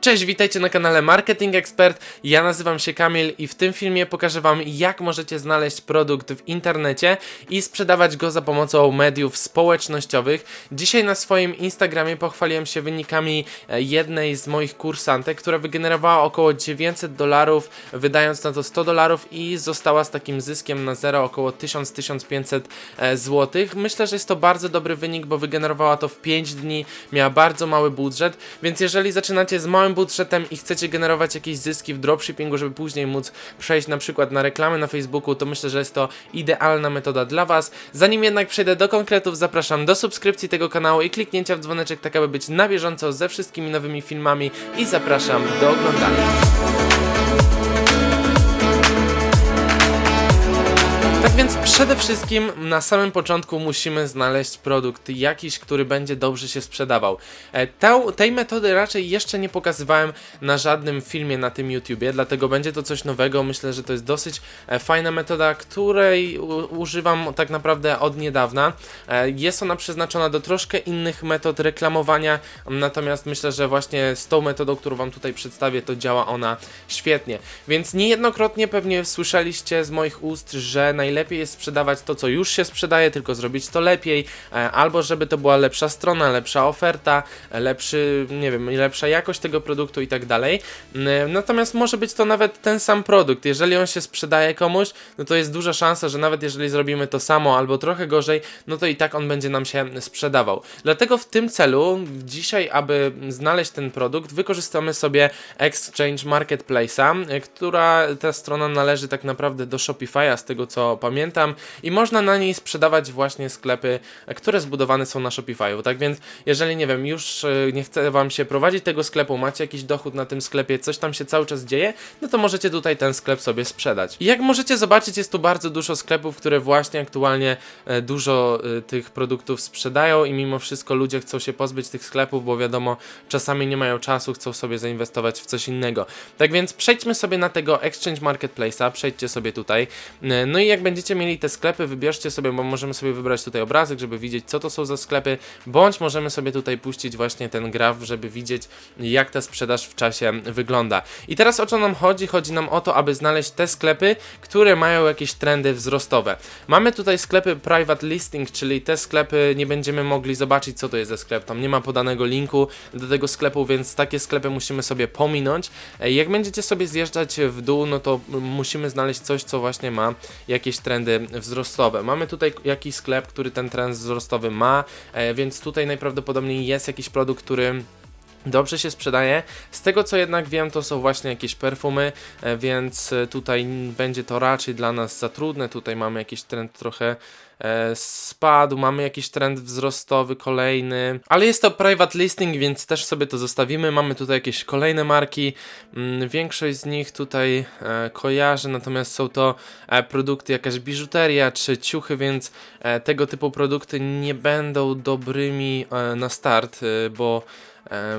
Cześć, witajcie na kanale Marketing Expert. Ja nazywam się Kamil i w tym filmie pokażę Wam, jak możecie znaleźć produkt w internecie i sprzedawać go za pomocą mediów społecznościowych. Dzisiaj na swoim Instagramie pochwaliłem się wynikami e, jednej z moich kursantek, która wygenerowała około 900 dolarów, wydając na to 100 dolarów i została z takim zyskiem na zero około 1000-1500 zł. Myślę, że jest to bardzo dobry wynik, bo wygenerowała to w 5 dni, miała bardzo mały budżet, więc jeżeli zaczynacie z małym budżetem i chcecie generować jakieś zyski w dropshippingu, żeby później móc przejść na przykład na reklamy na Facebooku, to myślę, że jest to idealna metoda dla Was. Zanim jednak przejdę do konkretów, zapraszam do subskrypcji tego kanału i kliknięcia w dzwoneczek, tak aby być na bieżąco ze wszystkimi nowymi filmami i zapraszam do oglądania. Przede wszystkim na samym początku musimy znaleźć produkt jakiś, który będzie dobrze się sprzedawał. E, tę, tej metody raczej jeszcze nie pokazywałem na żadnym filmie na tym YouTubie, dlatego będzie to coś nowego. Myślę, że to jest dosyć e, fajna metoda, której używam tak naprawdę od niedawna. E, jest ona przeznaczona do troszkę innych metod reklamowania, natomiast myślę, że właśnie z tą metodą, którą Wam tutaj przedstawię, to działa ona świetnie. Więc niejednokrotnie pewnie słyszeliście z moich ust, że najlepiej jest sprzedawać to, co już się sprzedaje, tylko zrobić to lepiej, e, albo żeby to była lepsza strona, lepsza oferta, e, lepszy, nie wiem, lepsza jakość tego produktu i tak dalej. N- Natomiast może być to nawet ten sam produkt. Jeżeli on się sprzedaje komuś, no to jest duża szansa, że nawet jeżeli zrobimy to samo albo trochę gorzej, no to i tak on będzie nam się sprzedawał. Dlatego w tym celu dzisiaj, aby znaleźć ten produkt, wykorzystamy sobie Exchange Marketplace'a, e, która ta strona należy tak naprawdę do Shopify'a, z tego co pamiętam, i można na niej sprzedawać właśnie sklepy, które zbudowane są na Shopify'u. Tak więc, jeżeli nie wiem, już e, nie chce Wam się prowadzić tego sklepu, macie jakiś dochód na tym sklepie, coś tam się cały czas dzieje, no to możecie tutaj ten sklep sobie sprzedać. I jak możecie zobaczyć, jest tu bardzo dużo sklepów, które właśnie aktualnie e, dużo e, tych produktów sprzedają i mimo wszystko ludzie chcą się pozbyć tych sklepów, bo wiadomo, czasami nie mają czasu, chcą sobie zainwestować w coś innego. Tak więc przejdźmy sobie na tego Exchange Marketplace'a, przejdźcie sobie tutaj. No i jak będziecie mieli te sklepy, wybierzcie sobie, bo możemy sobie wybrać tutaj obrazek, żeby widzieć, co to są za sklepy, bądź możemy sobie tutaj puścić właśnie ten graf, żeby widzieć, jak ta sprzedaż w czasie wygląda. I teraz o co nam chodzi? Chodzi nam o to, aby znaleźć te sklepy, które mają jakieś trendy wzrostowe. Mamy tutaj sklepy private listing, czyli te sklepy nie będziemy mogli zobaczyć, co to jest za sklep. Tam nie ma podanego linku do tego sklepu, więc takie sklepy musimy sobie pominąć. E, Jak będziecie sobie zjeżdżać w dół, no to musimy znaleźć coś, co właśnie ma jakieś trendy wzrostowe. Mamy tutaj jakiś sklep, który ten trend wzrostowy ma, e, więc tutaj najprawdopodobniej jest jakiś produkt, który dobrze się sprzedaje. Z tego co jednak wiem, to są właśnie jakieś perfumy, e, więc e, tutaj będzie to raczej dla nas za trudne. Tutaj mamy jakiś trend trochę e, spadł, mamy jakiś trend wzrostowy kolejny, ale jest to private listing, więc też sobie to zostawimy. Mamy tutaj jakieś kolejne marki. Mm, Większość z nich tutaj kojarzę, natomiast są to produkty, jakaś biżuteria czy ciuchy, więc tego typu produkty nie będą dobrymi na start, bo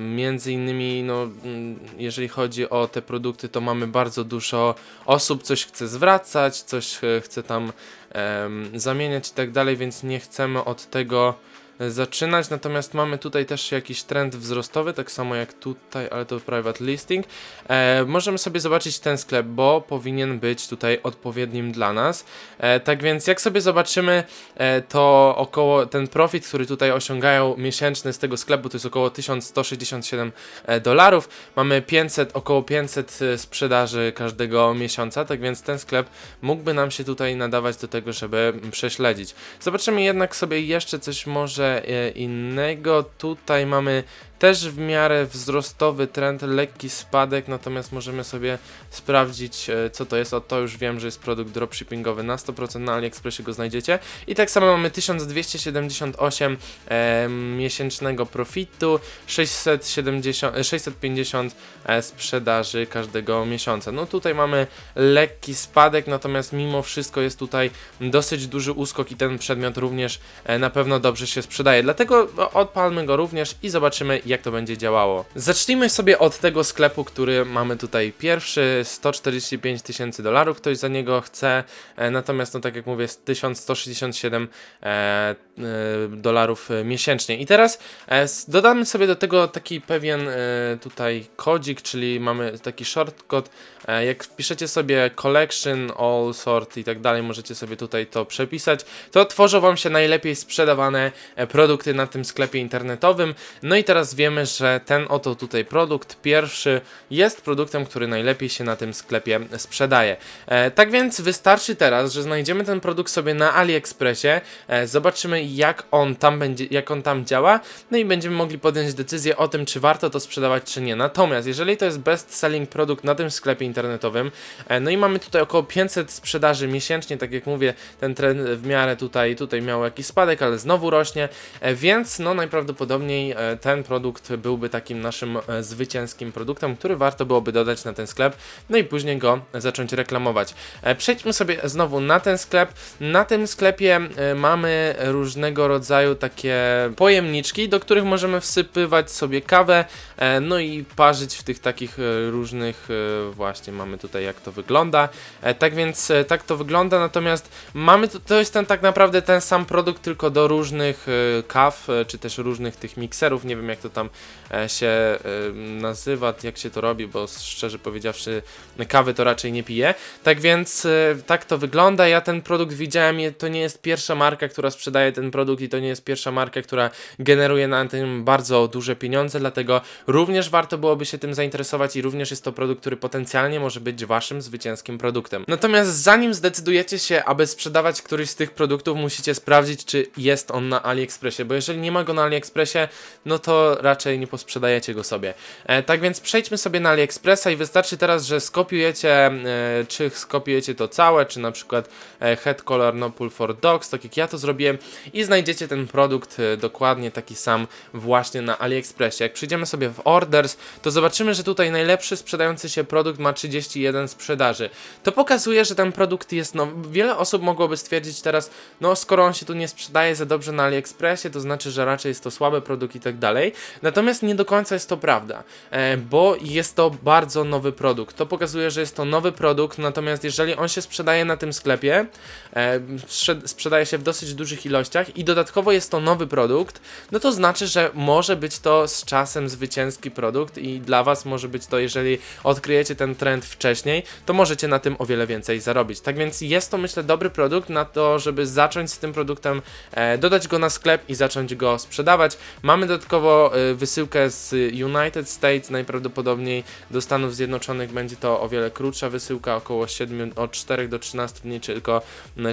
Między innymi, no, mm, jeżeli chodzi o te produkty, to mamy bardzo dużo osób, coś chce zwracać, coś e, chce tam em, zamieniać i tak dalej, więc nie chcemy od tego e, zaczynać. Natomiast mamy tutaj też jakiś trend wzrostowy, tak samo jak tutaj, ale to private listing. E, możemy sobie zobaczyć ten sklep, bo powinien być tutaj odpowiednim dla nas. E, tak więc, jak sobie zobaczymy, e, to około ten profit, który tutaj osiągają miesięczny z tego sklepu, to jest około 1167 e, dolarów. Mamy 500, około 500 e, sprzedaży każdego miesiąca, tak więc ten sklep mógłby nam się tutaj nadawać do tego, żeby prześledzić. Zobaczymy jednak sobie jeszcze coś może e, innego. Tutaj mamy też w miarę wzrostowy trend, lekki spadek, natomiast możemy sobie sprawdzić, e, co to jest. O to już wiem, że jest produkt dropshippingowy na 100%, na AliExpressie go znajdziecie. I tak samo mamy 1278 e, miesięcznego profitu, 670, e, 650 e, sprzedaży każdego miesiąca. No tutaj mamy lekki spadek, natomiast mimo wszystko jest tutaj dosyć duży uskok i ten przedmiot również e, na pewno dobrze się sprzedaje. Dlatego odpalmy go również i zobaczymy, jak to będzie działało. Zacznijmy sobie od tego sklepu, który mamy tutaj pierwszy, 145 tysięcy dolarów, ktoś za niego chce, e, natomiast no tak jak mówię, jest 1167 e, e, dolarów miesięcznie. I teraz dodamy sobie do tego taki pewien tutaj kodzik, czyli mamy taki shortcode, jak wpiszecie sobie collection, all sort i tak dalej, możecie sobie tutaj to przepisać, to tworzą wam się najlepiej sprzedawane produkty na tym sklepie internetowym. No i teraz wiemy, że ten oto tutaj produkt pierwszy jest produktem, który najlepiej się na tym sklepie sprzedaje. E, tak więc wystarczy teraz, że znajdziemy ten produkt sobie na AliExpressie, e, zobaczymy jak on tam będzie, jak on tam działa, no i będziemy mogli podjąć decyzję o tym, czy warto to sprzedawać, czy nie. Natomiast jeżeli to jest best selling produkt na tym sklepie internetowym, e, no i mamy tutaj około 500 sprzedaży miesięcznie, tak jak mówię, ten trend w miarę tutaj, tutaj miał jakiś spadek, ale znowu rośnie, e, więc no najprawdopodobniej e, ten produkt byłby takim naszym e, zwycięskim produktem, który warto byłoby dodać na ten sklep, no i później go zacząć reklamować. E, Przejdźmy sobie znowu na ten sklep. Na tym sklepie e, mamy różnego rodzaju takie pojemniczki, do których możemy wsypywać sobie kawę, no i parzyć w tych takich różnych, właśnie mamy tutaj jak to wygląda. Tak więc tak to wygląda, natomiast mamy, to, to jest ten tak naprawdę ten sam produkt, tylko do różnych kaw, czy też różnych tych mikserów, nie wiem jak to tam e, się e, nazywa, jak się to robi, bo szczerze powiedziawszy kawy to raczej nie piję. Tak więc e, tak to wygląda. Ja ten produkt widziałem, to nie jest pierwsza marka, która sprzedaje ten produkt i to nie jest pierwsza marka, która generuje na tym bardzo duże pieniądze, dlatego również warto byłoby się tym zainteresować i również jest to produkt, który potencjalnie może być waszym zwycięskim produktem. Natomiast zanim zdecydujecie się, aby sprzedawać któryś z tych produktów, musicie sprawdzić, czy jest on na AliExpressie, bo jeżeli nie ma go na AliExpressie, no to raczej nie posprzedajecie go sobie. E, tak więc przejdźmy sobie na AliExpressa i wystarczy teraz, że skopiujecie, e, czy skopiujecie to całe, czy na przykład e, Head Color No Pull for Dogs, tak jak ja to zrobiłem i znajdziecie ten produkt dokładnie taki sam właśnie na AliExpressie. Jak przyjdziemy sobie w Orders, to zobaczymy, że tutaj najlepszy sprzedający się produkt ma 31 sprzedaży. To pokazuje, że ten produkt jest, no wiele osób mogłoby stwierdzić teraz, no skoro on się tu nie sprzedaje za dobrze na AliExpressie, to znaczy, że raczej jest to słaby produkt i tak dalej. Natomiast nie do końca jest to prawda, e, bo jest to bardzo nowy produkt. To pokazuje, że jest to nowy produkt, natomiast jeżeli on się sprzedaje na tym sklepie, e, sprze- sprzedaje się w dosyć dużych ilościach i dodatkowo jest to nowy produkt, no to znaczy, że może być to z czasem zwycięski produkt i dla Was może być to, jeżeli odkryjecie ten trend wcześniej, to możecie na tym o wiele więcej zarobić. Tak więc jest to myślę dobry produkt na to, żeby zacząć z tym produktem, e, dodać go na sklep i zacząć go sprzedawać. Mamy dodatkowo wysyłkę z United States, najprawdopodobniej do Stanów Zjednoczonych będzie to o wiele krótsza wysyłka, około 7, od 4 do 13 dni, tylko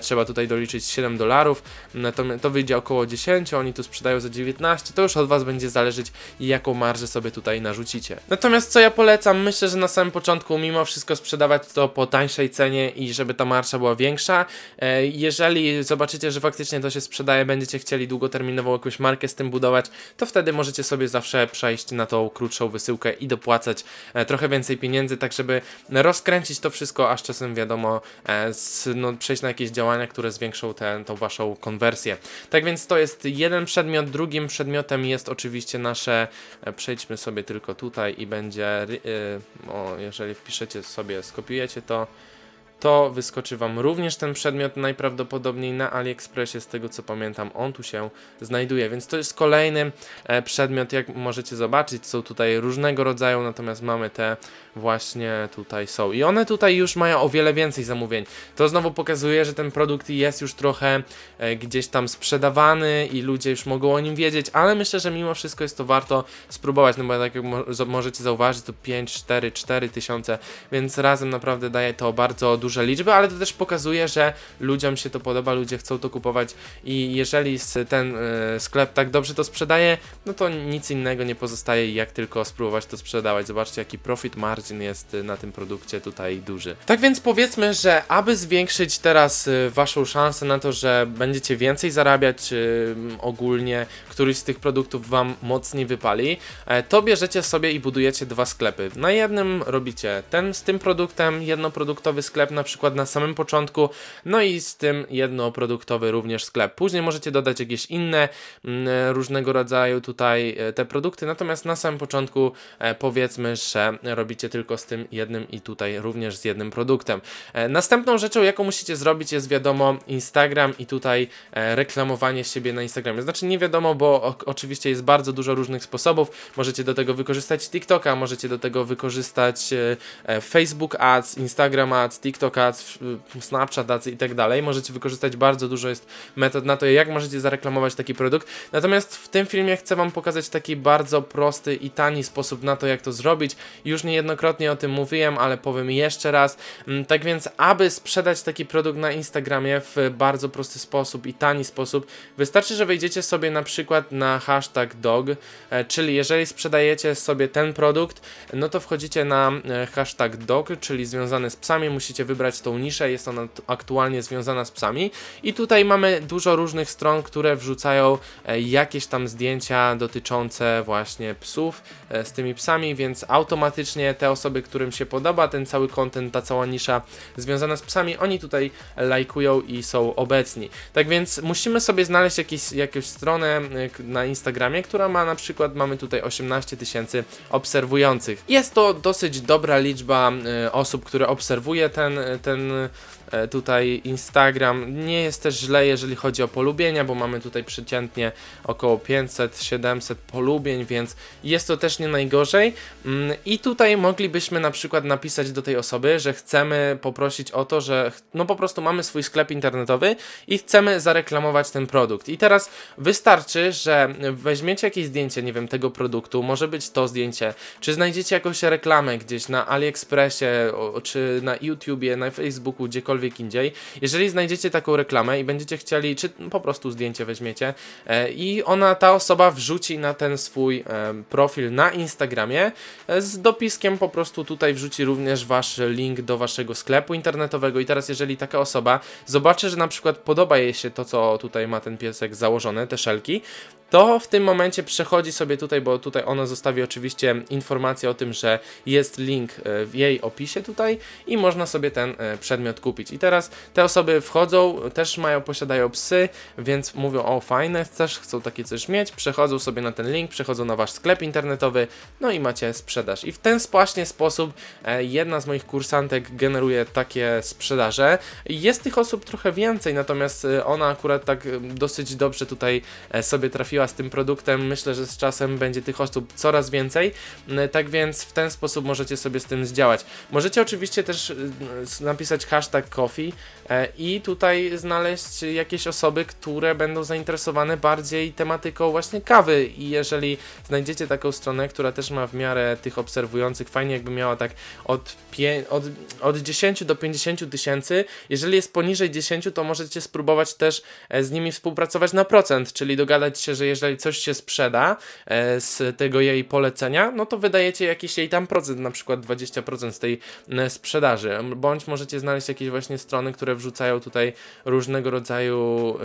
trzeba tutaj doliczyć 7 dolarów, natomiast to wyjdzie około 10, oni tu sprzedają za 19, to już od Was będzie zależeć jaką marżę sobie tutaj narzucicie. Natomiast co ja polecam, myślę, że na samym początku mimo wszystko sprzedawać to po tańszej cenie i żeby ta marża była większa. E, Jeżeli zobaczycie, że faktycznie to się sprzedaje, będziecie chcieli długoterminową jakąś markę z tym budować, to wtedy możecie sobie zawsze przejść na tą krótszą wysyłkę i dopłacać e, trochę więcej pieniędzy, tak żeby rozkręcić to wszystko, aż czasem wiadomo, e, z, no, przejść na jakieś działania, które zwiększą tę tą waszą konwersję. Tak więc to jest jeden przedmiot, drugim przedmiotem jest oczywiście nasze, e, przejdźmy sobie tylko tutaj i będzie, o, jeżeli wpiszecie sobie, skopiujecie to, to wyskoczy Wam również ten przedmiot najprawdopodobniej na AliExpressie, z tego co pamiętam, on tu się znajduje, więc to jest kolejny e, przedmiot, jak możecie zobaczyć, są tutaj różnego rodzaju, natomiast mamy te właśnie tutaj są. I one tutaj już mają o wiele więcej zamówień. To znowu pokazuje, że ten produkt jest już trochę e, gdzieś tam sprzedawany i ludzie już mogą o nim wiedzieć, ale myślę, że mimo wszystko jest to warto spróbować, no bo tak jak możecie zauważyć, to 5, 4, 4 tysiące, więc razem naprawdę daje to bardzo duże liczby, ale to też pokazuje, że ludziom się to podoba, ludzie chcą to kupować i jeżeli ten e, sklep tak dobrze to sprzedaje, no to nic innego nie pozostaje jak tylko spróbować to sprzedawać. Zobaczcie jaki profit margin jest y, na tym produkcie tutaj duży. Tak więc powiedzmy, że aby zwiększyć teraz y, waszą szansę na to, że będziecie więcej zarabiać ogólnie, któryś z tych produktów wam mocniej wypali, e, to bierzecie sobie i budujecie dwa sklepy. Na jednym robicie ten z tym produktem, jednoproduktowy sklep, na przykład na samym początku, no i z tym jednoproduktowy również sklep. Później możecie dodać jakieś inne mm, różnego rodzaju tutaj e, te produkty, natomiast na samym początku e, powiedzmy, że robicie tylko z tym jednym i tutaj również z jednym produktem. E, Następną rzeczą, jaką musicie zrobić jest wiadomo Instagram i tutaj reklamowanie siebie na Instagramie. Znaczy nie wiadomo, bo oczywiście jest bardzo dużo różnych sposobów. Możecie do tego wykorzystać TikToka, możecie do tego wykorzystać Facebook Ads, Instagram Ads, TikTok Ads, f- Snapchat Ads i tak dalej. Możecie wykorzystać bardzo dużo jest metod na to, jak możecie zareklamować taki produkt. Natomiast w tym filmie chcę Wam pokazać taki bardzo prosty i tani sposób na to, jak to zrobić. Już niejednokrotnie o tym mówiłem, ale powiem jeszcze raz. Mm, Tak więc, aby sprzedać taki produkt na Instagramie w bardzo prosty sposób i tani sposób, wystarczy, że wejdziecie sobie na przykład na hashtag dog, e, czyli jeżeli sprzedajecie sobie ten produkt, no to wchodzicie na e, hashtag dog, czyli związany z psami, musicie wybrać tą niszę, jest ona aktualnie związana z psami i tutaj mamy dużo różnych stron, które wrzucają e, jakieś tam zdjęcia dotyczące właśnie psów e, z tymi psami, więc automatycznie te osoby, którym się podoba ten cały content, ta cała nisza związana z psami, oni tutaj lajkują i są obecni. Tak więc musimy sobie znaleźć jakieś, jakąś stronę na Instagramie, która ma na przykład, mamy tutaj 18 tysięcy obserwujących. Jest to dosyć dobra liczba osób, które obserwuje ten, ten tutaj Instagram. Nie jest też źle, jeżeli chodzi o polubienia, bo mamy tutaj przeciętnie około 500-700 polubień, więc jest to też nie najgorzej. Mm, I tutaj moglibyśmy na przykład napisać do tej osoby, że chcemy poprosić o to, że no po prostu mamy swój sklep internetowy i chcemy zareklamować ten produkt. I teraz wystarczy, że weźmiecie jakieś zdjęcie, nie wiem, tego produktu, może być to zdjęcie, czy znajdziecie jakąś reklamę gdzieś na AliExpressie, czy na YouTubie, na Facebooku, gdziekolwiek indziej. Jeżeli znajdziecie taką reklamę i będziecie chcieli, czy po prostu zdjęcie weźmiecie e, i ona, ta osoba wrzuci na ten swój e, profil na Instagramie e, z dopiskiem po prostu tutaj wrzuci również wasz link do waszego sklepu internetowego i teraz jeżeli taka osoba zobaczy, że na przykład podoba jej się to, co tutaj ma ten piesek założone, te szelki, to w tym momencie przechodzi sobie tutaj, bo tutaj ona zostawi oczywiście informację o tym, że jest link e, w jej opisie tutaj i można sobie ten e, przedmiot kupić. I teraz te osoby wchodzą, też mają, posiadają psy, więc mówią, o fajne, też chcą takie coś mieć, przechodzą sobie na ten link, przechodzą na wasz sklep internetowy, no i macie sprzedaż. I w ten właśnie sposób e, jedna z moich kursantek generuje takie sprzedaże. Jest tych osób trochę więcej, natomiast ona akurat tak dosyć dobrze tutaj sobie trafiła z tym produktem. Myślę, że z czasem będzie tych osób coraz więcej. Mm, Tak więc w ten sposób możecie sobie z tym zdziałać. Możecie oczywiście też s- napisać hashtag coffee i tutaj znaleźć jakieś osoby, które będą zainteresowane bardziej tematyką właśnie kawy. I jeżeli znajdziecie taką stronę, która też ma w miarę tych obserwujących, fajnie jakby miała tak od, od, od 10 do 50 tysięcy. Jeżeli jest poniżej 10, to możecie spróbować też e, z nimi współpracować na procent, czyli dogadać się, że jeżeli coś się sprzeda e, z tego jej polecenia, no to wydajecie jakiś jej tam procent, na przykład 20% z tej e, sprzedaży. Bądź możecie znaleźć jakieś właśnie strony, które wrzucają tutaj różnego rodzaju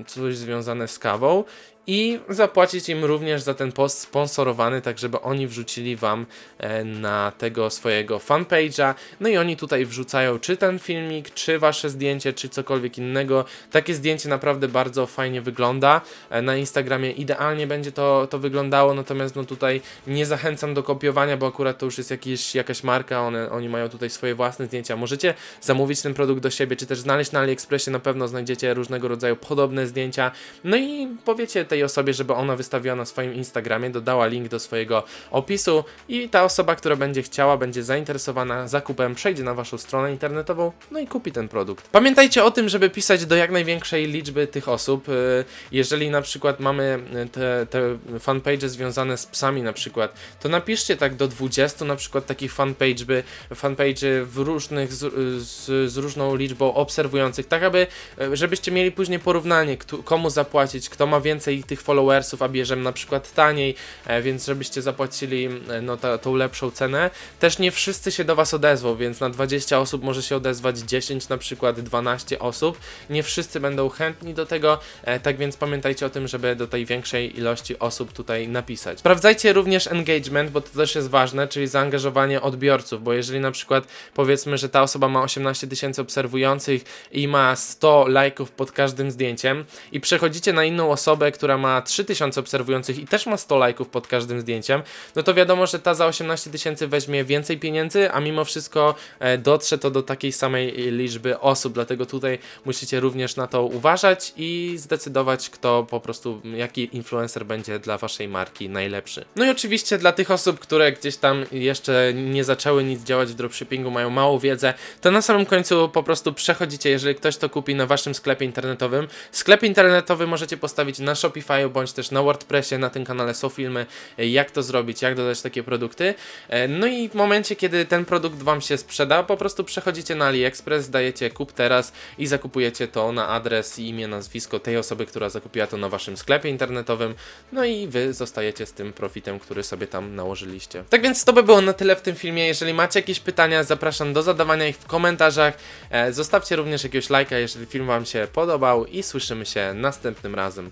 e, coś związane z kawą i zapłacić im również za ten post sponsorowany, tak żeby oni wrzucili wam e, na tego swojego fanpage'a. No i oni tutaj wrzucają czy ten filmik, czy wasze zdjęcie, czy cokolwiek innego. Takie zdjęcie naprawdę bardzo fajnie wygląda. E, Na Instagramie idealnie będzie to, to wyglądało, natomiast no tutaj nie zachęcam do kopiowania, bo akurat to już jest jakiś, jakaś marka, one, oni mają tutaj swoje własne zdjęcia. Możecie zamówić ten produkt do siebie, czy też znaleźć na AliExpressie, na pewno znajdziecie różnego rodzaju podobne zdjęcia. No i powiecie tej osobie, żeby ona wystawiła na swoim Instagramie, dodała link do swojego opisu i ta osoba, która będzie chciała, będzie zainteresowana zakupem, przejdzie na waszą stronę internetową, no i kupi ten produkt. Pamiętajcie o tym, żeby pisać do jak największej liczby tych osób. y, Jeżeli na przykład mamy y, te, te fanpage związane z psami na przykład, to napiszcie tak do 20 na przykład takich fanpage, by, fanpage w różnych, z, z, z różną liczbą obserwujących, tak aby, y, żebyście mieli później porównanie, komu zapłacić, kto ma więcej tych followersów, a bierzemy na przykład taniej, e, więc żebyście zapłacili e, no, ta, tą lepszą cenę. Też nie wszyscy się do Was odezwą, więc na 20 osób może się odezwać 10, na przykład 12 osób. Nie wszyscy będą chętni do tego, e, tak więc pamiętajcie o tym, żeby do tej większej ilości osób tutaj napisać. Sprawdzajcie również engagement, bo to też jest ważne, czyli zaangażowanie odbiorców, bo jeżeli na przykład powiedzmy, że ta osoba ma 18 tysięcy obserwujących i ma 100 lajków pod każdym zdjęciem i przechodzicie na inną osobę, która ma 3000 obserwujących i też ma 100 lajków pod każdym zdjęciem, no to wiadomo, że ta za 18 tysięcy weźmie więcej pieniędzy, a mimo wszystko e, dotrze to do takiej samej liczby osób, dlatego tutaj musicie również na to uważać i zdecydować, kto po prostu, jaki influencer będzie dla waszej marki najlepszy. No i oczywiście dla tych osób, które gdzieś tam jeszcze nie zaczęły nic działać w dropshippingu, mają małą wiedzę, to na samym końcu po prostu przechodzicie, jeżeli ktoś to kupi na waszym sklepie internetowym. Sklep internetowy możecie postawić na Shopify bądź też na WordPressie, na tym kanale są filmy, e, jak to zrobić, jak dodać takie produkty. E, No i w momencie, kiedy ten produkt wam się sprzeda, po prostu przechodzicie na AliExpress, dajecie kup teraz i zakupujecie to na adres i imię, nazwisko tej osoby, która zakupiła to na waszym sklepie internetowym, no i wy zostajecie z tym profitem, który sobie tam nałożyliście. Tak więc to by było na tyle w tym filmie. Jeżeli macie jakieś pytania, zapraszam do zadawania ich w komentarzach. E, Zostawcie również jakiegoś lajka, jeżeli film wam się podobał i słyszymy się następnym razem.